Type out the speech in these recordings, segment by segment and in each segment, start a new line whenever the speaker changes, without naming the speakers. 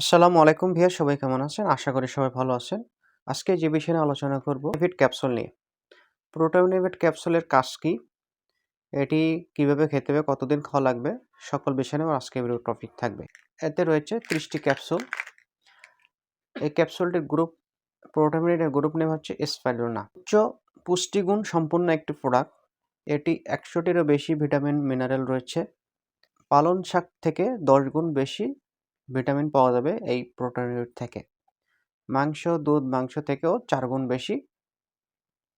আসসালামু আলাইকুম ভিয়া সবাই কেমন আছেন? আশা করি সবাই ভালো আছেন। আজকে যে বিষয়ে আলোচনা করব নেভিট ক্যাপসুল নিয়ে। প্রোটামিনেভিট ক্যাপসুলের কাজ কি? এটি কীভাবে খেতে হবে? কতদিন খাওয়া লাগবে? সকল বিষয় নিয়ে আজকে ভিডিও টপিক থাকবে। এতে রয়েছে ত্রিশটি ক্যাপসুল। এই ক্যাপসুলটির গ্রুপ প্রোটামিনেটের গ্রুপ নেম হচ্ছে এসফাইলোনা উচ্চ পুষ্টিগুণ সম্পন্ন একটি প্রোডাক্ট এটি একশোটিরও বেশি ভিটামিন মিনারেল রয়েছে। পালন শাক থেকে দশ গুণ বেশি ভিটামিন পাওয়া যাবে এই প্রোটামিনেট থেকে। মাংস, দুধ, মাংস থেকেও চার গুণ বেশি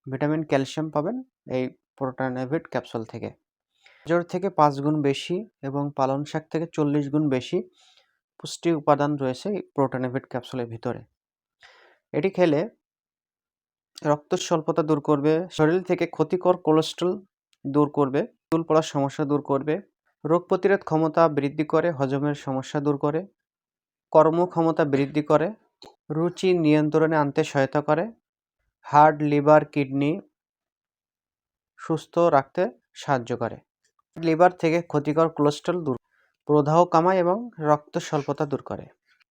ভিটামিন ক্যালসিয়াম পাবেন এই প্রোটানেভিট ক্যাপসুল থেকে। গাজর থেকে পাঁচ গুণ বেশি এবং পালং শাক থেকে চল্লিশ গুণ বেশি পুষ্টি উপাদান রয়েছে এই প্রোটানেভিট ক্যাপসুলের ভিতরে। এটি খেলে রক্ত স্বল্পতা দূর করবে, শরীর থেকে ক্ষতিকর কোলেস্ট্রল দূর করবে, চুল পড়ার সমস্যা দূর করবে রোগ প্রতিরোধ ক্ষমতা বৃদ্ধি করে, হজমের সমস্যা দূর করে, কর্মক্ষমতা বৃদ্ধি করে, রুচি নিয়ন্ত্রণে আনতে সহায়তা করে, হার্ট, লিভার, কিডনি সুস্থ রাখতে সাহায্য করে। লিভার থেকে ক্ষতিকর কোলেস্ট্রল দূর প্রদাহ কামায় এবং রক্ত স্বল্পতা দূর করে।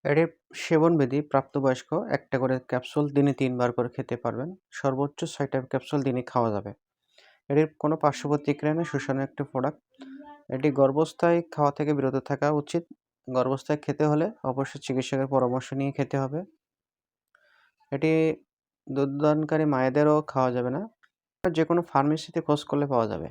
এটির সেবনবিধি প্রাপ্তবয়স্ক একটা করে ক্যাপসুল দিনে তিনবার করে খেতে পারবেন। সর্বোচ্চ ছয়টা ক্যাপসুল দিনে খাওয়া যাবে। এটির কোনো পার্শ্ব প্রতিক্রিয়া নেই একটি প্রোডাক্ট। এটি গর্ভস্থায় খাওয়া থেকে বিরত থাকা উচিত। গর্ভস্থায় খেতে হলে অবশ্যই চিকিৎসকের পরামর্শ নিয়ে খেতে হবে। এটি দুধদানকারী মায়েদেরও খাওয়া যাবে না। যে কোনো ফার্মেসিতে খোঁজ করলে পাওয়া যাবে।